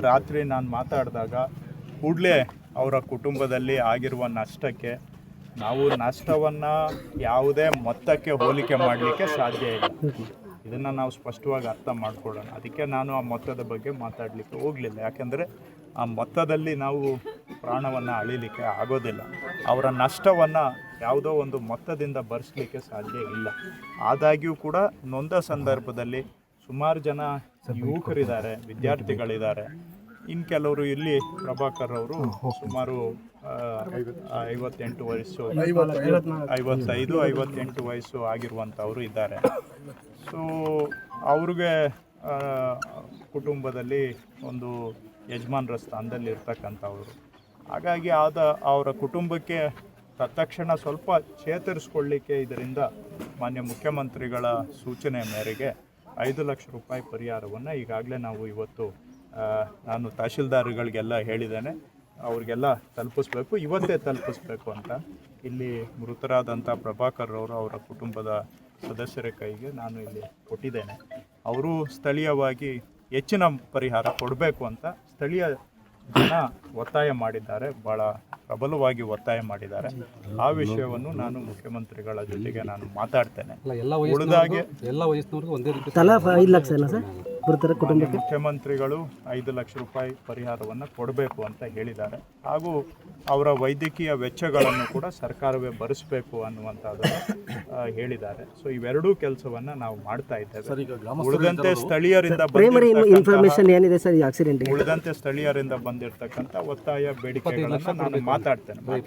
ರಾತ್ರಿ ನಾನು ಮಾತಾಡಿದಾಗ ಕೂಡಲೇ ಅವರ ಕುಟುಂಬದಲ್ಲಿ ಆಗಿರುವ ನಷ್ಟಕ್ಕೆ ನಾವು ನಷ್ಟವನ್ನು ಯಾವುದೇ ಮೊತ್ತಕ್ಕೆ ಹೋಲಿಕೆ ಮಾಡಲಿಕ್ಕೆ ಸಾಧ್ಯ ಇಲ್ಲ. ಇದನ್ನು ನಾವು ಸ್ಪಷ್ಟವಾಗಿ ಅರ್ಥ ಮಾಡ್ಕೊಳ್ಳೋಣ. ಅದಕ್ಕೆ ನಾನು ಆ ಮೊತ್ತದ ಬಗ್ಗೆ ಮಾತಾಡಲಿಕ್ಕೆ ಹೋಗಲಿಲ್ಲ. ಯಾಕೆಂದರೆ ಆ ಮೊತ್ತದಲ್ಲಿ ನಾವು ಪ್ರಾಣವನ್ನು ಅಳಿಲಿಕ್ಕೆ ಆಗೋದಿಲ್ಲ. ಅವರ ನಷ್ಟವನ್ನು ಯಾವುದೋ ಒಂದು ಮೊತ್ತದಿಂದ ಭರಿಸಲಿಕ್ಕೆ ಸಾಧ್ಯ ಇಲ್ಲ. ಆದಾಗ್ಯೂ ಕೂಡ ನೊಂದ ಸಂದರ್ಭದಲ್ಲಿ ಸುಮಾರು ಜನ ಯುವಕರಿದ್ದಾರೆ, ವಿದ್ಯಾರ್ಥಿಗಳಿದ್ದಾರೆ. ಇನ್ನು ಕೆಲವರು ಇಲ್ಲಿ ಪ್ರಭಾಕರ್ ಅವರು ಸುಮಾರು ಐವತ್ತೆಂಟು ವಯಸ್ಸು, ಐವತ್ತೈದು, ಐವತ್ತೆಂಟು ವಯಸ್ಸು ಆಗಿರುವಂಥವರು ಇದ್ದಾರೆ. ಸೊ ಅವ್ರಿಗೆ ಕುಟುಂಬದಲ್ಲಿ ಒಂದು ಯಜಮಾನರ ಸ್ಥಾನದಲ್ಲಿ ಇರ್ತಕ್ಕಂಥವ್ರು ಹಾಗಾಗಿ ಆದ, ಅವರ ಕುಟುಂಬಕ್ಕೆ ತತ್ಕ್ಷಣ ಸ್ವಲ್ಪ ಚೇತರಿಸ್ಕೊಳ್ಳಿಕ್ಕೆ ಇದರಿಂದ ಮಾನ್ಯ ಮುಖ್ಯಮಂತ್ರಿಗಳ ಸೂಚನೆ ಮೇರೆಗೆ ಐದು ಲಕ್ಷ ರೂಪಾಯಿ ಪರಿಹಾರವನ್ನು ಈಗಾಗಲೇ ನಾವು ಇವತ್ತು ನಾನು ತಹಶೀಲ್ದಾರ್ಗಳಿಗೆಲ್ಲ ಹೇಳಿದ್ದೇನೆ. ಅವ್ರಿಗೆಲ್ಲ ತಲುಪಿಸ್ಬೇಕು, ಇವತ್ತೇ ತಲುಪಿಸ್ಬೇಕು ಅಂತ. ಇಲ್ಲಿ ಮೃತರಾದಂಥ ಪ್ರಭಾಕರ್ ಅವರು ಅವರ ಕುಟುಂಬದ ಸದಸ್ಯರ ಕೈಗೆ ನಾನು ಇಲ್ಲಿ ಕೊಟ್ಟಿದ್ದೇನೆ. ಅವರು ಸ್ಥಳೀಯವಾಗಿ ಹೆಚ್ಚಿನ ಪರಿಹಾರ ಕೊಡಬೇಕು ಅಂತ ಸ್ಥಳೀಯ ಜನ ಒತ್ತಾಯ ಮಾಡಿದ್ದಾರೆ ಭಾಳ ಪ್ರಬಲವಾಗಿ ಒತ್ತಾಯ ಮಾಡಿದ್ದಾರೆ. ಆ ವಿಷಯವನ್ನು ನಾನು ಮುಖ್ಯಮಂತ್ರಿಗಳ ಜೊತೆಗೆ ನಾನು ಮಾತಾಡ್ತೇನೆ. ಎಲ್ಲ ಉಳಿದಾಗೆ ಎಲ್ಲ ವಯಸ್ಸಿನವ್ರಿಗೂ ಒಂದೇ ರೀತಿ ತಲಾ ಐದು ಲಕ್ಷ ಅಲ್ಲ ಸರ್? ಬರ್ತಾರೆ ಕುಟುಂಬಕ್ಕೆ? ಮುಖ್ಯಮಂತ್ರಿಗಳು ಐದು ಲಕ್ಷ ರೂಪಾಯಿ ಪರಿಹಾರವನ್ನು ಕೊಡಬೇಕು ಅಂತ ಹೇಳಿದ್ದಾರೆ. ಹಾಗೂ ಅವರ ವೈದ್ಯಕೀಯ ವೆಚ್ಚಗಳನ್ನು ಕೂಡ ಸರ್ಕಾರವೇ ಭರಿಸಬೇಕು ಅನ್ನುವಂಥದ್ದು ಹೇಳಿದ್ದಾರೆ. ಸೊ ಇವೆರಡೂ ಕೆಲಸವನ್ನ ನಾವು ಮಾಡ್ತಾ ಇದ್ದೇವೆ. ಉಳಿದಂತೆ ಸ್ಥಳೀಯರಿಂದ ಇನ್ಫಾರ್ಮೇಶನ್ ಏನಿದೆ ಸರ್ ಈ ಆಕ್ಸಿಡೆಂಟ್ಗೆ ಉಳಿದಂತೆ ಸ್ಥಳೀಯರಿಂದ ಬಂದಿರತಕ್ಕಂಥ ಒತ್ತಾಯ ಬೇಡಿಕೆಗಳನ್ನು ನಾನು ಮಾತಾಡ್ತೇನೆ.